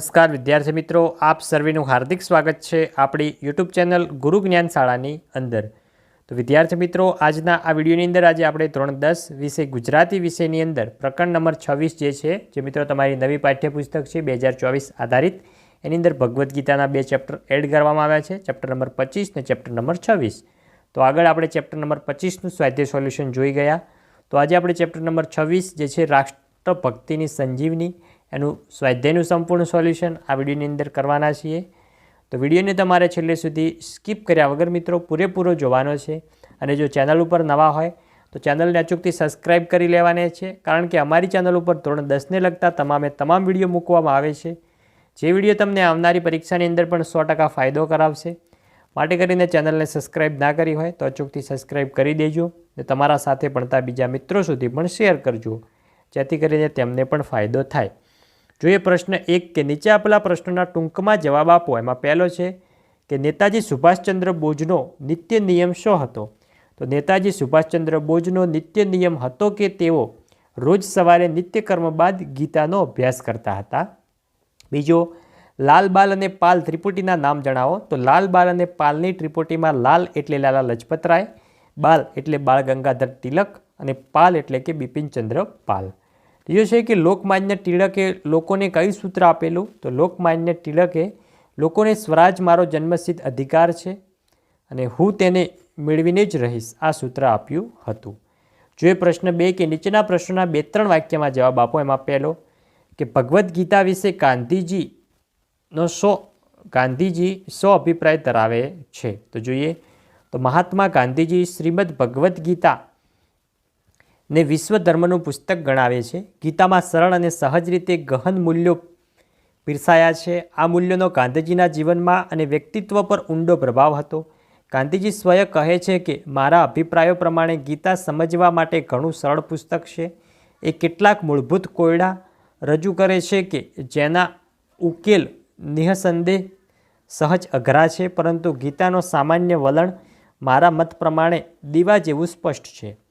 નમસ્કાર, વિદ્યાર્થી મિત્રો. આપ સર્વેનું હાર્દિક સ્વાગત છે આપણી યુટ્યુબ ચેનલ ગુરુ જ્ઞાન શાળાની અંદર. તો વિદ્યાર્થી મિત્રો, આજના આ વિડીયોની અંદર આજે આપણે ધોરણ દસ વિષય ગુજરાતી વિષયની અંદર પ્રકરણ નંબર છવ્વીસ જે છે, જે મિત્રો તમારી નવી પાઠ્યપુસ્તક છે, બે આધારિત, એની અંદર ભગવદ્ ગીતાના બે ચેપ્ટર એડ કરવામાં આવ્યા છે, ચેપ્ટર નંબર પચીસ ને ચેપ્ટર નંબર છવ્વીસ. તો આગળ આપણે ચેપ્ટર નંબર પચીસનું સ્વાધ્યાય સોલ્યુશન જોઈ ગયા. તો આજે આપણે ચેપ્ટર નંબર છવ્વીસ જે છે, રાષ્ટ્રભક્તિની સંજીવની એનું સ્વાધ્યાયનું સંપૂર્ણ સોલ્યુશન આ વિડીયોની અંદર કરવાના છીએ. તો વિડીયોને તમારે છેલ્લે સુધી સ્કીપ કર્યા વગર મિત્રો પૂરેપૂરો જોવાનો છે. અને જો ચેનલ ઉપર નવા હોય, તો ચેનલને અચૂકથી સબસ્ક્રાઇબ કરી લેવાની છે. કારણ કે અમારી ચેનલ ઉપર ધોરણ દસને લગતા તમામે તમામ વીડિયો મૂકવામાં આવે છે. જે વીડિયો તમને આવનારી પરીક્ષાની અંદર પણ સો ફાયદો કરાવશે. માટે કરીને ચેનલને સબસ્ક્રાઇબ ના કરી હોય, તો અચૂકથી સબસ્ક્રાઇબ કરી દેજો. અને તમારા સાથે ભણતા બીજા મિત્રો સુધી પણ શેર કરજો. જેથી કરીને તેમને પણ ફાયદો થાય. જોઈએ પ્રશ્ન એક કે નીચે આપેલા પ્રશ્નોના ટૂંકમાં જવાબ આપો, એમાં પહેલો છે કે નેતાજી સુભાષચંદ્ર બોઝનો નિત્ય નિયમ શો હતો? તો નેતાજી સુભાષચંદ્ર બોઝનો નિત્ય નિયમ હતો કે તેઓ રોજ સવારે નિત્યકર્મ બાદ ગીતાનો અભ્યાસ કરતા હતા? બીજો, લાલ બાલ અને પાલ ત્રિપુટીના નામ જણાવો. તો લાલ બાલ અને પાલની ત્રિપુટીમાં લાલ એટલે લાલા લજપતરાય, બાલ એટલે બાળ ગંગાધર તિલક અને પાલ એટલે કે બિપિનચંદ્ર પાલ. ત્રીજો છે કે લોકમાન્ય ટિળકે લોકોને કયું સૂત્ર આપેલું? તો લોકમાન્ય ટિળકે લોકોને સ્વરાજ મારો જન્મસિદ્ધ અધિકાર છે અને હું તેને મેળવીને જ રહીશ. આ સૂત્ર આપ્યું હતું. જો એ પ્રશ્ન બે કે નીચેના પ્રશ્નોના બે ત્રણ વાક્યમાં જવાબ આપો, એમાં પહેલો કે ભગવદ્ ગીતા વિશે ગાંધીજીનો સો, ગાંધીજી સો અભિપ્રાય ધરાવે છે. તો જોઈએ. તો મહાત્મા ગાંધીજી શ્રીમદ ભગવદ્ ગીતા ને વિશ્વ ધર્મનું પુસ્તક ગણાવે છે. ગીતામાં સરળ અને સહજ રીતે ગહન મૂલ્યો પીરસાયા છે. આ મૂલ્યોનો ગાંધીજીના જીવનમાં અને વ્યક્તિત્વ પર ઊંડો પ્રભાવ હતો. ગાંધીજી સ્વયં કહે છે કે, મારા અભિપ્રાયો પ્રમાણે ગીતા સમજવા માટે ઘણું સરળ પુસ્તક છે. એ કેટલાક મૂળભૂત કોયડા રજૂ કરે છે કે, જેના ઉકેલ નિઃસંદેહ સહજ અઘરા છે, પરંતુ ગીતાનો સામાન્ય વલણ મારા મત પ્રમાણે દીવા જેવું સ્પષ્ટ છે.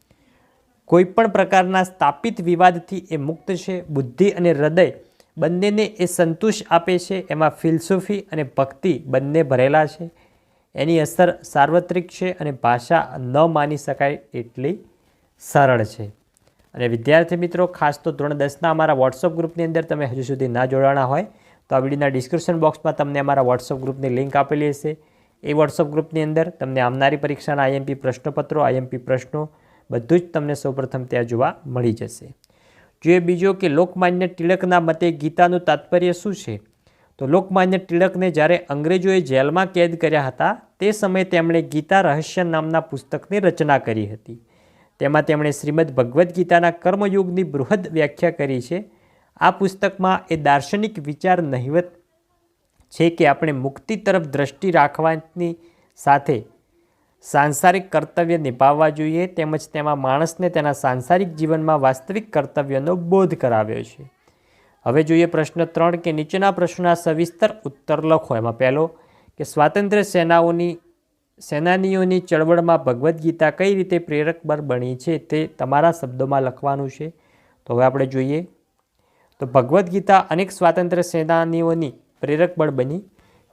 કોઈપણ પ્રકારના સ્થાપિત વિવાદથી એ મુક્ત છે, બુદ્ધિ અને હૃદય બંનેને એ સંતુષ્ટ આપે છે, એમાં ફિલસૂફી અને ભક્તિ બંને ભરેલા છે. એની અસર સાર્વત્રિક છે અને ભાષા ન માની શકાય એટલી સરળ છે. અને વિદ્યાર્થી મિત્રો, ખાસ તો ધોરણ દસના અમારા વોટ્સઅપ ગ્રુપની અંદર તમે હજુ સુધી ના જોડાણા હોય, તો આ વિડીયોના ડિસ્ક્રિપ્શન બોક્સમાં તમને અમારા વોટ્સઅપ ગ્રુપની લિંક આપેલી હશે. એ વોટ્સઅપ ગ્રુપની અંદર તમને આવનારી પરીક્ષાના આઈએમપી પ્રશ્નપત્રો આઈએમપી પ્રશ્નો બધું જ તમને સૌપ્રથમ ત્યાં જોવા મળી જશે. જોઈએ બીજો કે લોકમાન્ય ટિળકના મતે ગીતાનું તાત્પર્ય શું છે? તો લોકમાન્ય ટિળકને જ્યારે અંગ્રેજોએ જેલમાં કેદ કર્યા હતા, તે સમયે તેમણે ગીતા રહસ્ય નામના પુસ્તકની રચના કરી હતી. તેમાં તેમણે શ્રીમદ ભગવદ્ ગીતાના કર્મયુગની બૃહદ વ્યાખ્યા કરી છે. આ પુસ્તકમાં એ દાર્શનિક વિચાર નહિવત છે કે આપણે મુક્તિ તરફ દ્રષ્ટિ રાખવાની સાથે સાંસારિક કર્તવ્ય નિભાવવા જોઈએ તેમજ તેમાં માણસને તેના સાંસારિક જીવનમાં વાસ્તવિક કર્તવ્યનો બોધ કરાવ્યો છે. હવે જોઈએ પ્રશ્ન ત્રણ કે નીચેના પ્રશ્નના સવિસ્તર ઉત્તર લખો. એમાં પહેલો કે સ્વાતંત્ર્ય સેનાઓની, સેનાનીઓની ચળવળમાં ભગવદ્ ગીતા કઈ રીતે પ્રેરક બળ બની છે તે તમારા શબ્દોમાં લખવાનું છે. તો હવે આપણે જોઈએ. તો ભગવદ્ ગીતા અનેક સ્વાતંત્ર્ય સેનાનીઓની પ્રેરક બળ બની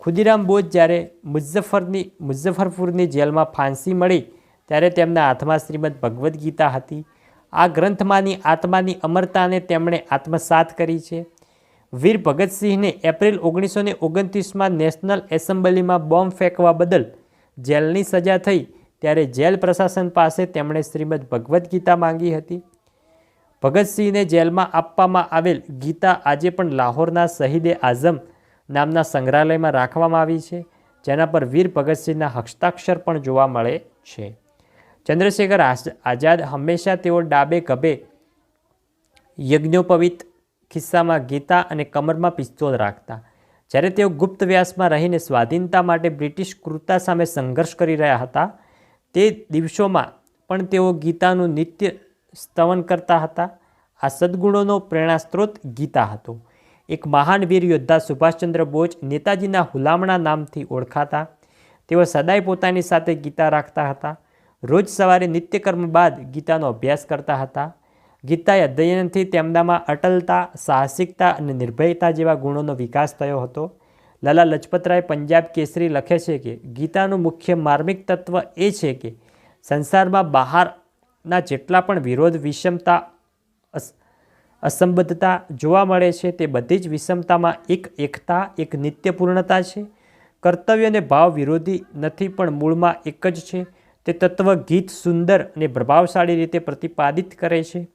ખુદીરામ બોઝ જ્યારે મુઝફ્ફરની મુઝફ્ફરપુરની જેલમાં ફાંસી મળી, ત્યારે તેમના હાથમાં શ્રીમદ ભગવદ્ ગીતા હતી. આ ગ્રંથમાંની આત્માની અમરતાને તેમણે આત્મસાત કરી છે. વીર ભગતસિંહને એપ્રિલ ઓગણીસો ને ઓગણત્રીસમાં નેશનલ એસેમ્બલીમાં બોમ્બ ફેંકવા બદલ જેલની સજા થઈ, ત્યારે જેલ પ્રશાસન પાસે તેમણે શ્રીમદ ભગવદ્ ગીતા માંગી હતી. ભગતસિંહને જેલમાં આપવામાં આવેલ ગીતા આજે પણ લાહોરના શહીદે આઝમ નામના સંગ્રહાલયમાં રાખવામાં આવી છે, જેના પર વીર ભગતસિંહના હસ્તાક્ષર પણ જોવા મળે છે. ચંદ્રશેખર આઝાદ હંમેશા તેઓ ડાબે ગબે યજ્ઞોપવિત ખિસ્સામાં ગીતા અને કમરમાં પિસ્તોલ રાખતા. જ્યારે તેઓ ગુપ્ત વ્યાસમાં રહીને સ્વાધીનતા માટે બ્રિટિશ ક્રૂરતા સામે સંઘર્ષ કરી રહ્યા હતા, તે દિવસોમાં પણ તેઓ ગીતાનું નિત્ય સ્તવન કરતા હતા. આ સદ્ગુણોનો પ્રેરણા સ્ત્રોત ગીતા હતો. એક મહાન વીર યોદ્ધા સુભાષચંદ્ર બોઝ નેતાજીના હુલામણા નામથી ઓળખાતા. તેઓ સદાય પોતાની સાથે ગીતા રાખતા હતા. રોજ સવારે નિત્યકર્મ બાદ ગીતાનો અભ્યાસ કરતા હતા. ગીતા અધ્યયનથી તેમનામાં અટલતા, સાહસિકતા અને નિર્ભયતા જેવા ગુણોનો વિકાસ થયો હતો. લાલા લજપતરાય પંજાબ કેસરી લખે છે કે, ગીતાનું મુખ્ય માર્મિક તત્વ એ છે કે, સંસારમાં બહારના જેટલા પણ વિરોધ, વિષમતા અસંબદ્ધતા જોવા મળે છે તે બધી જ વિષમતામાં એક એકતા, એક નિત્યપૂર્ણતા છે. કર્તવ્યને ભાવ વિરોધી નથી પણ મૂળમાં એક જ છે. તે તત્વ ગીત સુંદર અને પ્રભાવશાળી રીતે પ્રતિપાદિત કરે છે.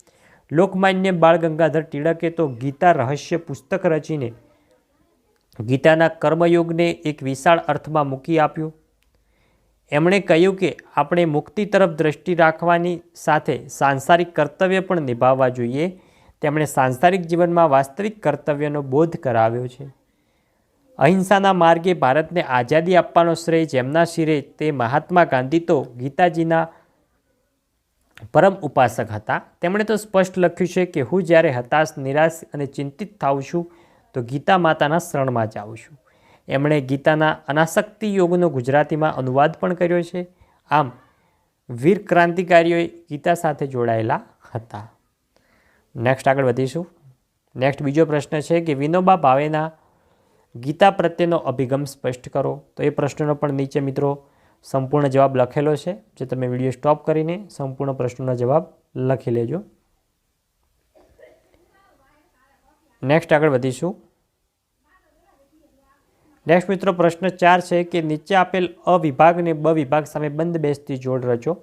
લોકમાન્ય બાળ ગંગાધર ટિળકે તો ગીતા રહસ્ય પુસ્તક રચીને ગીતાના કર્મયોગને એક વિશાળ અર્થમાં મૂકી આપ્યો. એમણે કહ્યું કે આપણે મુક્તિ તરફ દ્રષ્ટિ રાખવાની સાથે સાંસારિક કર્તવ્ય પણ નિભાવવા જોઈએ. તેમણે સાંસારિક જીવનમાં વાસ્તવિક કર્તવ્યનો બોધ કરાવ્યો છે. અહિંસાના માર્ગે ભારતને આઝાદી આપવાનો શ્રેય જેમના શિરે તે મહાત્મા ગાંધી તો ગીતાજીના પરમ ઉપાસક હતા. તેમણે તો સ્પષ્ટ લખ્યું છે કે, હું જ્યારે હતાશ, નિરાશ અને ચિંતિત થાઉં છું, તો ગીતા માતાના શરણમાં જાઉં છું. એમણે ગીતાના અનાસક્તિ યોગનો ગુજરાતીમાં અનુવાદ પણ કર્યો છે. આમ, વીર ક્રાંતિકારીઓએ ગીતા સાથે જોડાયેલા હતા. નેક્સ્ટ આગળ વધીશું. નેક્સ્ટ બીજો પ્રશ્ન છે કે વિનોબા ભાવેના ગીતા પ્રત્યેનો અભિગમ સ્પષ્ટ કરો. તો એ પ્રશ્નનો પણ નીચે મિત્રો સંપૂર્ણ જવાબ લખેલો છે. જે તમે વીડિયો સ્ટોપ કરીને સંપૂર્ણ પ્રશ્નનો જવાબ લખી લેજો. નેક્સ્ટ આગળ વધીશું. નેક્સ્ટ મિત્રો પ્રશ્ન ચાર છે કે નીચે આપેલ અ વિભાગને બ વિભાગ સામે બંધ બેસતી જોડ રચો.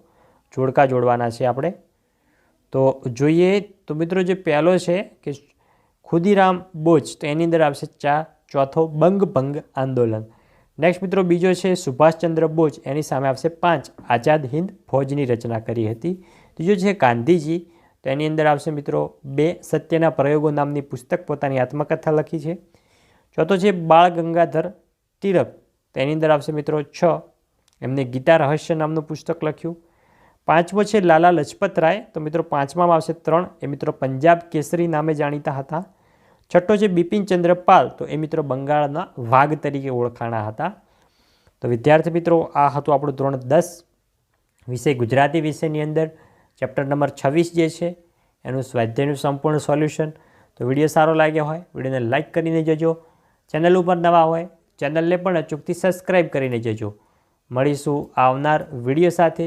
જોડકા જોડવાના છે આપણે. તો જોઈએ તો મિત્રો જે પહેલો છે કે ખુદીરામ બોજ તો એની અંદર આવશે ચા, ચોથો બંગ ભંગ આંદોલન. નેક્સ્ટ મિત્રો બીજો છે સુભાષચંદ્ર બોઝ, એની સામે આવશે પાંચ આઝાદ હિન્દ ફૌજની રચના કરી હતી. ત્રીજો છે ગાંધીજી, તો એની અંદર આવશે મિત્રો બે સત્યના પ્રયોગો નામની પુસ્તક પોતાની આત્મકથા લખી છે. ચોથો છે બાળ ગંગાધર તિલક તેની અંદર આવશે મિત્રો છ, એમને ગીતા રહસ્ય નામનું પુસ્તક લખ્યું. પાંચમો છે લાલા લજપત રાય. તો મિત્રો પાંચમામાં આવશે ત્રણ. એ મિત્રો પંજાબ કેસરી નામે જાણીતા હતા. છઠ્ઠો છે બિપિન પાલ. તો એ મિત્રો બંગાળના વાઘ તરીકે ઓળખાણા હતા. તો વિદ્યાર્થી મિત્રો, આ હતું આપણું ધોરણ દસ. વિષય ગુજરાતી વિષયની અંદર. ચેપ્ટર નંબર છવ્વીસ જે છે, એનું સ્વાધ્યાયનું સંપૂર્ણ સોલ્યુશન. તો વીડિયો સારો લાગ્યો હોય, વિડીયોને લાઇક કરીને જજો. ચેનલ ઉપર નવા હોય, ચેનલને પણ અચૂકથી સબસ્ક્રાઈબ કરીને જજો. મળીશું આવનાર વીડિયો સાથે.